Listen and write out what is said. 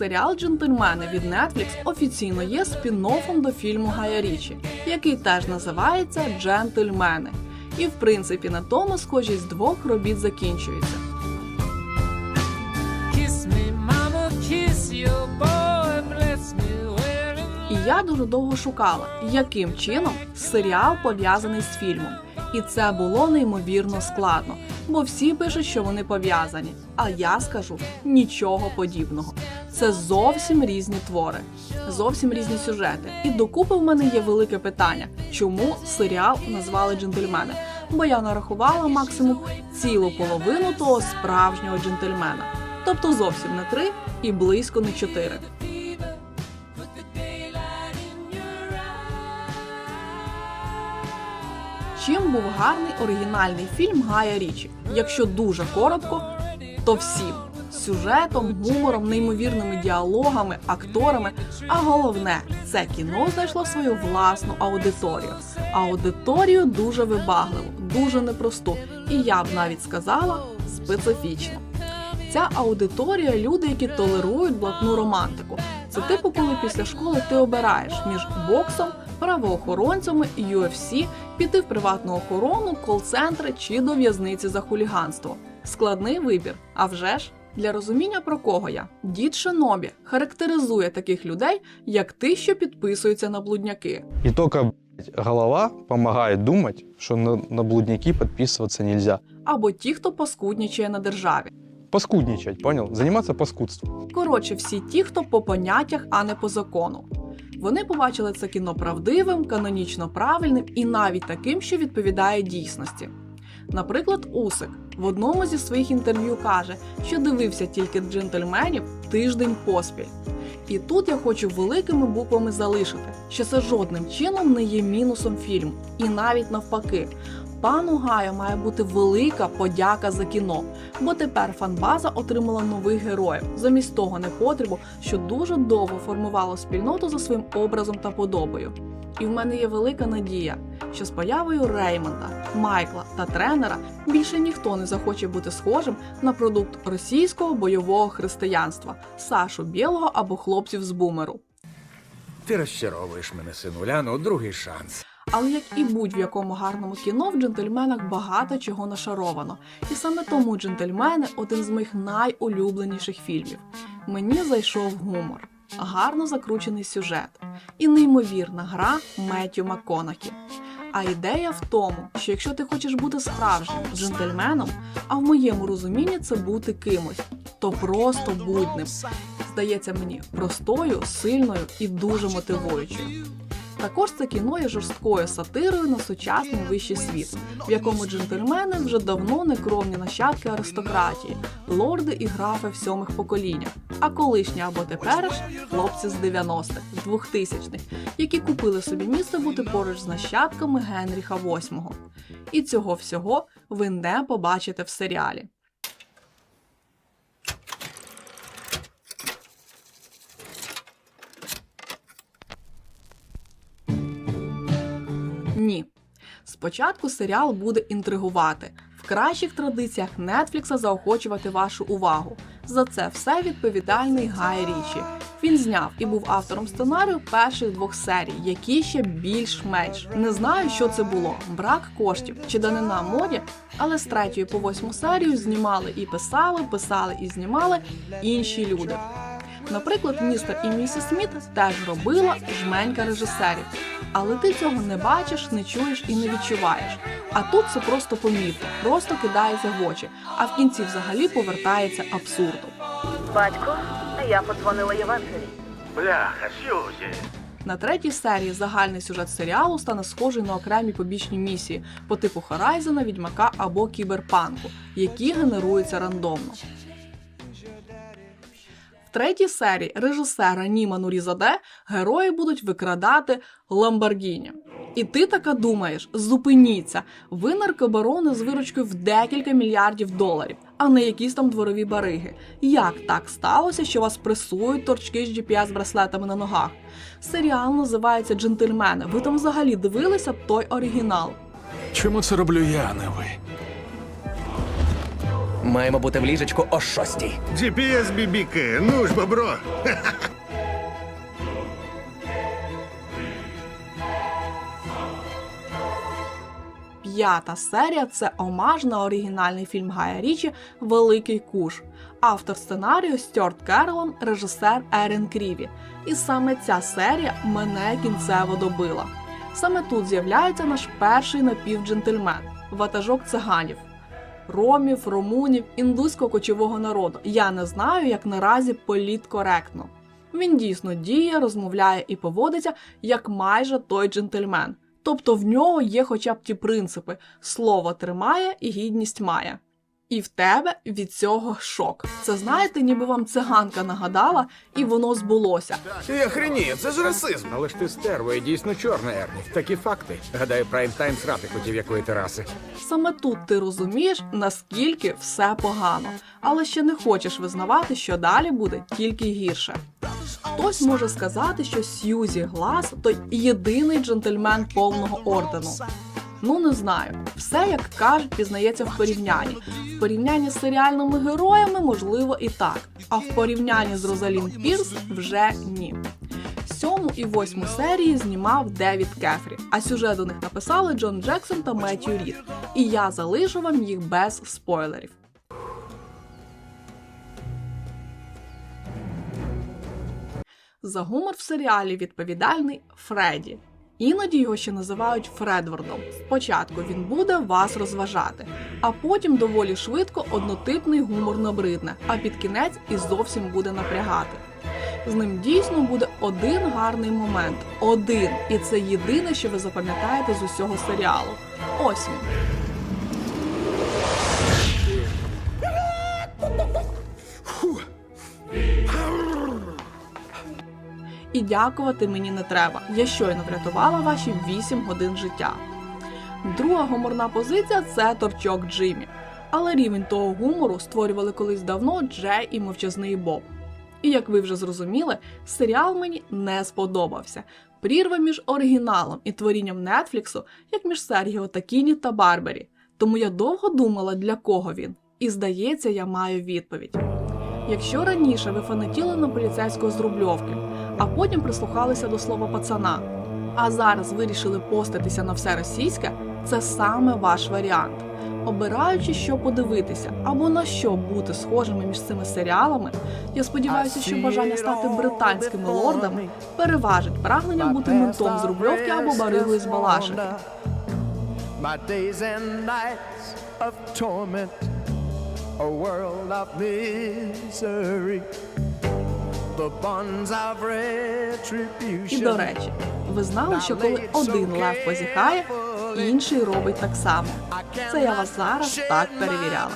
Серіал Джентльмени від Netflix офіційно є спін-оффом до фільму Гая Річі, який теж називається Джентльмени. І в принципі на тому схожість двох робіт закінчується. І я дуже довго шукала, яким чином серіал пов'язаний з фільмом. І це було неймовірно складно, бо всі пишуть, що вони пов'язані. А я скажу нічого подібного. Це зовсім різні твори, зовсім різні сюжети. І докупи в мене є велике питання, чому серіал назвали джентльмени? Бо я нарахувала максимум цілу половину того справжнього джентльмена. Тобто зовсім не три і близько не чотири. Чим був гарний оригінальний фільм Гая Річі? Якщо дуже коротко, то всім сюжетом, гумором, неймовірними діалогами, акторами. А головне, це кіно знайшло свою власну аудиторію. Аудиторію дуже вибагливу, дуже непросту, і я б навіть сказала специфічну. Ця аудиторія люди, які толерують блатну романтику. Це типу, коли після школи ти обираєш між боксом, правоохоронцями, і UFC, піти в приватну охорону, кол-центри чи до в'язниці за хуліганство. Складний вибір, а вже ж. Для розуміння про кого я дід Шенобі характеризує таких людей як ті, що підписуються на блудняки. И только блядь, голова помогает думать, что на, на блудники подписываться нельзя. або ті, хто паскуднічає на державі. Поскудничать, понял? Заниматься паскудством. Коротше, всі ті, хто по поняттях, а не по закону. Вони побачили це кіно правдивим, канонічно правильним і навіть таким, що відповідає дійсності. Наприклад, Усик в одному зі своїх інтерв'ю каже, що дивився тільки джентльменів тиждень поспіль. І тут я хочу великими буквами залишити, що це жодним чином не є мінусом фільму, і навіть навпаки. Пану Гаю має бути велика подяка за кіно, бо тепер фанбаза отримала нових героїв замість того непотребу, що дуже довго формувало спільноту за своїм образом та подобою. І в мене є велика надія, що з появою Реймонда, Майкла та тренера більше ніхто не захоче бути схожим на продукт російського бойового християнства Сашу Білого або хлопців з бумеру. Ти розчаровуєш мене, синуля, ну другий шанс. Але як і будь-в якому гарному кіно, в джентльменах багато чого нашаровано. І саме тому джентльмени один з моїх найулюбленіших фільмів. Мені зайшов гумор, гарно закручений сюжет і неймовірна гра Меттю МакКонахі. А ідея в тому, що якщо ти хочеш бути справжнім джентльменом, а в моєму розумінні це бути кимось, то просто будь ним. Здається мені простою, сильною і дуже мотивуючою. Також це кіно є жорсткою сатирою на сучасний вищий світ, в якому джентльмени вже давно не кровні нащадки аристократії, лорди і графи в сьомих поколіннях, а колишні або теперішні хлопці з 90-х, з 2000-х, які купили собі місце бути поруч з нащадками Генріха VIII. І цього всього ви не побачите в серіалі. Ні. Спочатку серіал буде інтригувати, в кращих традиціях Нетфлікса заохочувати вашу увагу. За це все відповідальний Гай Річі. Він зняв і був автором сценарію перших двох серій, які ще більш-менш. Не знаю, що це було: брак коштів чи данина моді, але з третьої по восьму серію знімали і писали, писали і знімали інші люди. Наприклад, містер і місіс Сміт теж робила жменька режисерів. Але ти цього не бачиш, не чуєш і не відчуваєш. А тут це просто помітно, просто кидається в очі, а в кінці взагалі повертається абсурдом. Батько, я подзвонила Євангелії. Бляха, Сьюзі. На третій серії загальний сюжет серіалу стане схожий на окремі побічні місії по типу Хорайзена, Відьмака або Кіберпанку, які генеруються рандомно. Третій серії режисера Німа Нурізаде герої будуть викрадати Ламборгіні. І ти така думаєш: зупиніться, ви наркобарони з виручкою в декілька мільярдів доларів, а не якісь там дворові бариги. Як так сталося, що вас пресують торчки з GPS-браслетами на ногах? Серіал називається Джентльмени. Ви там взагалі дивилися той оригінал. Чому це роблю я, а не ви? Маємо бути в ліжечку о шостій. GPS бібіки, ну ж, бобро. П'ята серія це омаж на оригінальний фільм Гая Річі Великий Куш. Автор сценарію Стюарт Керолон, режисер Ерін Кріві. І саме ця серія мене кінцево добила. Саме тут з'являється наш перший напівджентльмен ватажок циганів. Ромів, румунів, індуського кочового народу. Я не знаю, як наразі політкоректно. Він дійсно діє, розмовляє і поводиться як майже той джентльмен. Тобто в нього є хоча б ті принципи: слово тримає і гідність має. І в тебе від цього шок. Це знаєте, ніби вам циганка нагадала, і воно збулося. Ти охренів, це ж расизм. Але ж ти стерва і дійсно чорна, Ерні. Такі факти. Гадаю, прайм тайм срати хотів якої тераси. Саме тут ти розумієш, наскільки все погано, але ще не хочеш визнавати, що далі буде тільки гірше. Хтось може сказати, що Сьюзі Глас той єдиний джентльмен повного ордену. Ну не знаю. Все, як кажуть, пізнається в порівнянні. В порівнянні з серіальними героями, можливо, і так. А в порівнянні з Розалін Пірс вже ні. Сьому і восьму серії знімав Девід Кефрі, а сюжет до них написали Джон Джексон та Меттю Рід. І я залишу вам їх без спойлерів. За гумор в серіалі відповідальний Фредді. Іноді його ще називають Фредвордом. Спочатку він буде вас розважати, а потім доволі швидко однотипний гумор набридне, а під кінець і зовсім буде напрягати. З ним дійсно буде один гарний момент. Один. І це єдине, що ви запам'ятаєте з усього серіалу. Ось він. Дякувати мені не треба. Я щойно врятувала ваші 8 годин життя. Друга гуморна позиція це торчок Джиммі. Але рівень того гумору створювали колись давно Джей і мовчазний Боб. І як ви вже зрозуміли, серіал мені не сподобався. Прірва між оригіналом і творінням Нетфліксу, як між Сергіо Такіні та Барбері. Тому я довго думала, для кого він. І здається, я маю відповідь. Якщо раніше ви фанатіли на поліцейського з Рубльовки, а потім прислухалися до слова пацана, а зараз вирішили поститися на все російське, це саме ваш варіант. Обираючи, що подивитися або на що бути схожими між цими серіалами, я сподіваюся, що бажання стати британськими лордами переважить прагнення бути ментом з Рубльовки або баригою з of torment, a world of misery, І до речі, ви знали, що коли один лев позіхає, інший робить так само. Це я вас зараз так перевіряла.